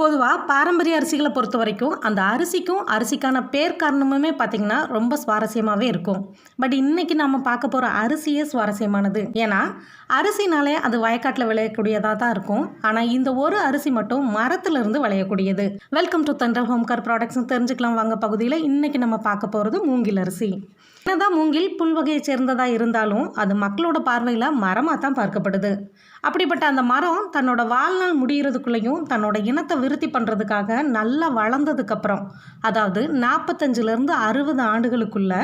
பொதுவாக பாரம்பரிய அரிசிகளை பொறுத்த வரைக்கும் அந்த அரிசிக்கும் அரிசிக்கான பேர் காரணமுமே பார்த்திங்கன்னா ரொம்ப சுவாரஸ்யமாகவே இருக்கும். பட் இன்றைக்கி நம்ம பார்க்க போகிற அரிசியே சுவாரஸ்யமானது. ஏன்னா அரிசினாலே அது வயக்காட்டில் விளையக்கூடியதாக தான் இருக்கும். ஆனால் இந்த ஒரு அரிசி மட்டும் மரத்துலேருந்து விளையக்கூடியது. Welcome to Thandal homecare products தெரிஞ்சுக்கலாம் வாங்க பகுதியில். இன்றைக்கி நம்ம பார்க்க போகிறது மூங்கில் அரிசி. என்னதான் மூங்கில் புல் வகையை சேர்ந்ததாக இருந்தாலும் அது மக்களோட பார்வையில் மரமாக தான் பார்க்கப்படுது. அப்படிப்பட்ட அந்த மரம் தன்னோட வாழ்நாள் முடிகிறதுக்குள்ளேயும் தன்னோட இனத்தை விருத்தி பண்ணுறதுக்காக நல்லா வளர்ந்ததுக்கப்புறம் அதாவது நாற்பத்தஞ்சிலேருந்து அறுபது ஆண்டுகளுக்குள்ள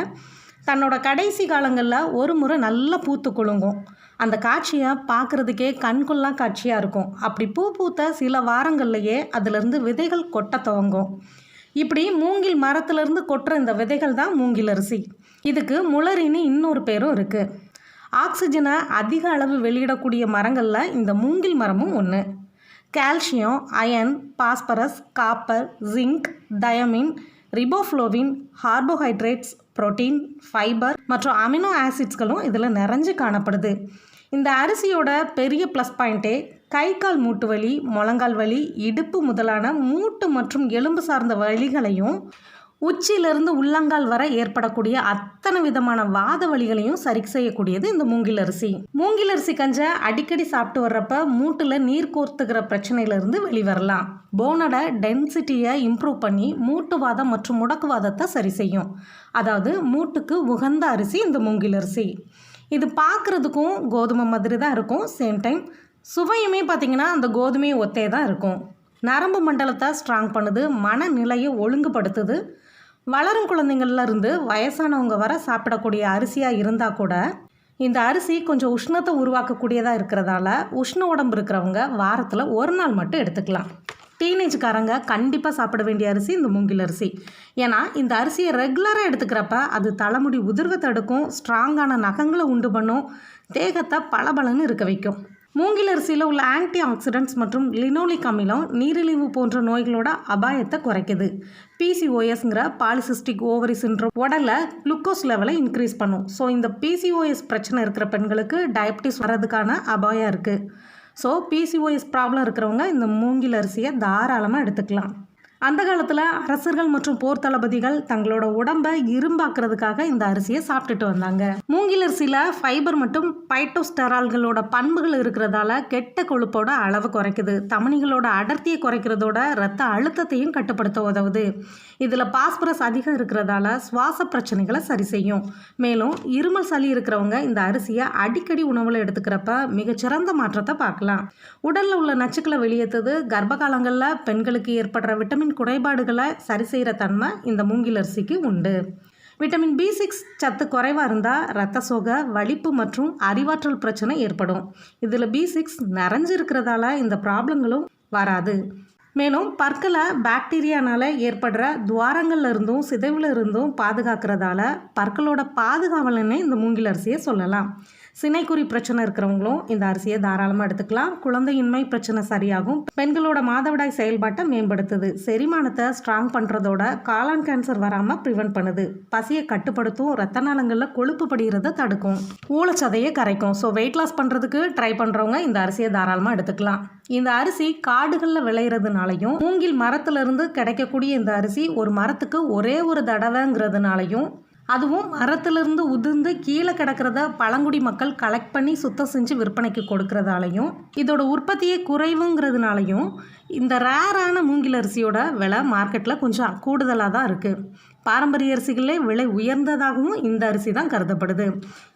தன்னோட கடைசி காலங்களில் ஒரு முறை நல்லா பூத்து குலுங்கும். அந்த காட்சியை பார்க்குறதுக்கே கண்கொள்ளா காட்சியாக இருக்கும். அப்படி பூ பூத்த சில வாரங்கள்லையே அதிலிருந்து விதைகள் கொட்ட துவங்கும். இப்படி மூங்கில் மரத்திலிருந்து கொட்டுற இந்த விதைகள் தான் மூங்கில் அரிசி. இதுக்கு முளரின்னு இன்னொரு பேரும் இருக்குது ஆக்சிஜனை அதிக அளவு வெளியிடக்கூடிய மரங்களில் இந்த மூங்கில் மரமும் ஒன்று calcium iron phosphorus copper zinc thiamine riboflavin carbohydrates protein fibre மற்றும் அமினோ ஆசிட்ஸ்களும் இதில் நிறைஞ்சு காணப்படுது. இந்த அரிசியோட பெரிய ப்ளஸ் பாயிண்ட்டே கை கால் மூட்டு வலி முழங்கால் வலி இடுப்பு முதலான மூட்டு மற்றும் எலும்பு சார்ந்த வலிகளையும் உச்சியிலிருந்து உள்ளங்கால் வர ஏற்படக்கூடிய அத்தனை விதமான வாத வலிகளையும் சரி செய்யக்கூடியது இந்த மூங்கில் அரிசி. மூங்கில் அரிசி கஞ்சை அடிக்கடி சாப்பிட்டு வர்றப்ப மூட்டில் நீர் கோர்த்துக்கிற பிரச்சனையிலிருந்து வெளிவரலாம். போனோட டென்சிட்டியை இம்ப்ரூவ் பண்ணி மூட்டுவாதம் மற்றும் முடக்குவாதத்தை சரி செய்யும். அதாவது மூட்டுக்கு உகந்த அரிசி இந்த மூங்கில் அரிசி. இது பார்க்குறதுக்கும் கோதுமை மாதிரி தான் இருக்கும் சேம் டைம் சுவையுமே பார்த்திங்கன்னா அந்த கோதுமை ஒத்தே தான் இருக்கும். நரம்பு மண்டலத்தை ஸ்ட்ராங் பண்ணுது மனநிலையை ஒழுங்குபடுத்துது. வளரும் குழந்தைங்கள்லேருந்து வயசானவங்க வர சாப்பிடக்கூடிய அரிசியாக இருந்தால் கூட இந்த அரிசி கொஞ்சம் உஷ்ணத்தை உருவாக்கக்கூடியதாக இருக்கிறதால உஷ்ண உடம்பு இருக்கிறவங்க வாரத்தில் ஒரு நாள் மட்டும் எடுத்துக்கலாம். டீனேஜ்காரங்க கண்டிப்பாக சாப்பிட வேண்டிய அரிசி இந்த மூங்கில் அரிசி. ஏன்னா இந்த அரிசியை ரெகுலராக எடுத்துக்கிறப்ப அது தலைமுடி உதிர்வை தடுக்கும் ஸ்ட்ராங்கான நகங்களை உண்டு பண்ணும் தேகத்தை பளபளன்னு இருக்க வைக்கும். மூங்கில் அரிசியில் உள்ள ஆன்டி ஆக்சிடென்ட்ஸ் மற்றும் லினோலிக் அமிலம் நீரிழிவு போன்ற நோய்களோட அபாயத்தை குறைக்குது. பிசிஓஎஸ்ங்கிற பாலிசிஸ்டிக் ஓவரி உடலை குளுக்கோஸ் லெவலை இன்க்ரீஸ் பண்ணும். ஸோ இந்த பிசிஓஎஸ் பிரச்சனை இருக்கிற பெண்களுக்கு டயபிட்டிஸ் வர்றதுக்கான அபாயம் இருக்குது ஸோ பிசிஓஎஸ் ப்ராப்ளம் இருக்கிறவங்க இந்த மூங்கில் அரிசியை தாராளமாக எடுத்துக்கலாம். அந்த காலத்தில் அரசர்கள் மற்றும் போர் தளபதிகள் தங்களோட உடம்பை இரும்பாக்குறதுக்காக இந்த அரிசியை சாப்பிட்டுட்டு வந்தாங்க. மூங்கில் அரிசியில் ஃபைபர் மற்றும் பைட்டோஸ்டரால்களோட பண்புகள் இருக்கிறதால கெட்ட கொழுப்போட அளவு குறைக்குது. தமனிகளோட அடர்த்தியை குறைக்கிறதோட ரத்த அழுத்தத்தையும் கட்டுப்படுத்த உதவுது. இதில் பாஸ்பரஸ் அதிகம் இருக்கிறதால சுவாச பிரச்சனைகளை சரி செய்யும். மேலும் இருமல் சளி இருக்கிறவங்க இந்த அரிசியை அடிக்கடி உணவில் எடுத்துக்கிறப்ப மிகச்சிறந்த மாற்றத்தை பார்க்கலாம். உடலில் உள்ள நச்சுக்களை வெளியேற்றது கர்ப்ப காலங்களில் பெண்களுக்கு ஏற்படுற விட்டமின் விட்டமின் குறைபாடுகளை சரி செய்கிற தன்மை இந்த மூங்கில் அரிசிக்கு உண்டு. விட்டமின் பி சிக்ஸ் சத்து குறைவாக இருந்தால் ரத்த சோகை வலிப்பு மற்றும் அறிவாற்றல் பிரச்சனை ஏற்படும். இதில் பி சிக்ஸ் நிறைஞ்சிருக்கிறதால இந்த ப்ராப்ளங்களும் வராது. மேலும் பற்களை பாக்டீரியானால் ஏற்படுற துவாரங்கள்ல இருந்தும் சிதைவில் இருந்தும் பாதுகாக்கிறதால பற்களோட பாதுகாவலன்னே இந்த மூங்கில் அரிசியை சொல்லலாம். சினைக்குறி பிரச்சனை இருக்கிறவங்களும் இந்த அரிசியை தாராளமாக எடுத்துக்கலாம். குழந்தையின்மை பிரச்சனை சரியாகும். பெண்களோட மாதவிடாய் செயல்பாட்டை மேம்படுத்துது. செரிமானத்தை ஸ்ட்ராங் பண்ணுறதோட காளான் கேன்சர் வராமல் ப்ரிவென்ட் பண்ணுது. பசியை கட்டுப்படுத்தும் ரத்த நாளங்களில் கொழுப்பு படுகிறத தடுக்கும். ஊழச்சதையை கரைக்கும். ஸோ வெயிட் லாஸ் பண்ணுறதுக்கு ட்ரை பண்ணுறவங்க இந்த அரிசியை தாராளமாக எடுத்துக்கலாம். இந்த அரிசி காடுகளில் விளையிறதுனாலையும் மூங்கில் மரத்துலேருந்து கிடைக்கக்கூடிய இந்த அரிசி ஒரு மரத்துக்கு ஒரே ஒரு தடவைங்கிறதுனாலையும் அதுவும் மரத்துலேருந்து உதிர்ந்து கீழே கிடக்கிறத பழங்குடி மக்கள் கலெக்ட் பண்ணி சுத்தம் செஞ்சு விற்பனைக்கு கொடுக்கறதாலையும் இதோட உற்பத்தியே குறைவுங்கிறதுனாலையும் இந்த ரேரான மூங்கில் அரிசியோட விலை மார்க்கெட்டில் கொஞ்சம் கூடுதலாக தான் இருக்குது பாரம்பரிய அரிசிகளே விலை உயர்ந்ததாகவும் இந்த அரிசி தான் கருதப்படுது.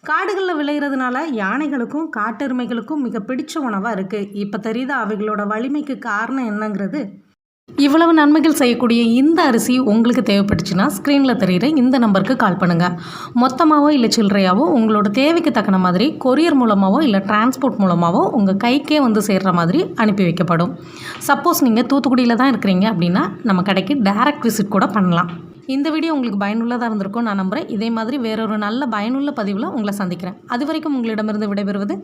காடுகளில் விளையிறதுனால யானைகளுக்கும் காட்டெருமைகளுக்கும் மிக பிடிச்ச உணவாக இருக்குது இப்போ தெரியுது அவைகளோட வலிமைக்கு காரணம் என்னங்கிறது? இவ்வளவு நன்மைகள் செய்யக்கூடிய இந்த அரிசி உங்களுக்கு தேவைப்பட்டுச்சுன்னா ஸ்க்ரீனில் தெரிகிற இந்த நம்பருக்கு கால் பண்ணுங்கள் மொத்தமாகவோ இல்லை சில்லறையாவோ உங்களோட தேவைக்கு தக்கன மாதிரி கொரியர் மூலமாகவோ இல்லை டிரான்ஸ்போர்ட் மூலமாகவோ உங்கள் கைக்கே வந்து சேர்கிற மாதிரி அனுப்பி வைக்கப்படும். சப்போஸ் நீங்கள் தூத்துக்குடியில் தான் இருக்கிறீங்க அப்படின்னா நம்ம கடைக்கு டைரக்ட் விசிட் கூட பண்ணலாம். இந்த வீடியோ உங்களுக்கு பயனுள்ளதாக இருந்திருக்கும் நான் நம்புகிறேன் இதே மாதிரி வேறொரு நல்ல பயனுள்ள பதிவில் உங்களை சந்திக்கிறேன். அது வரைக்கும் உங்களிடமிருந்து விடைபெறுவது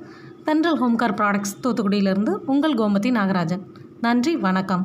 தென்றல் ஹோம்கார் ப்ராடக்ட்ஸ் தூத்துக்குடியிலிருந்து உங்கள் கோமதி நாகராஜன். நன்றி வணக்கம்.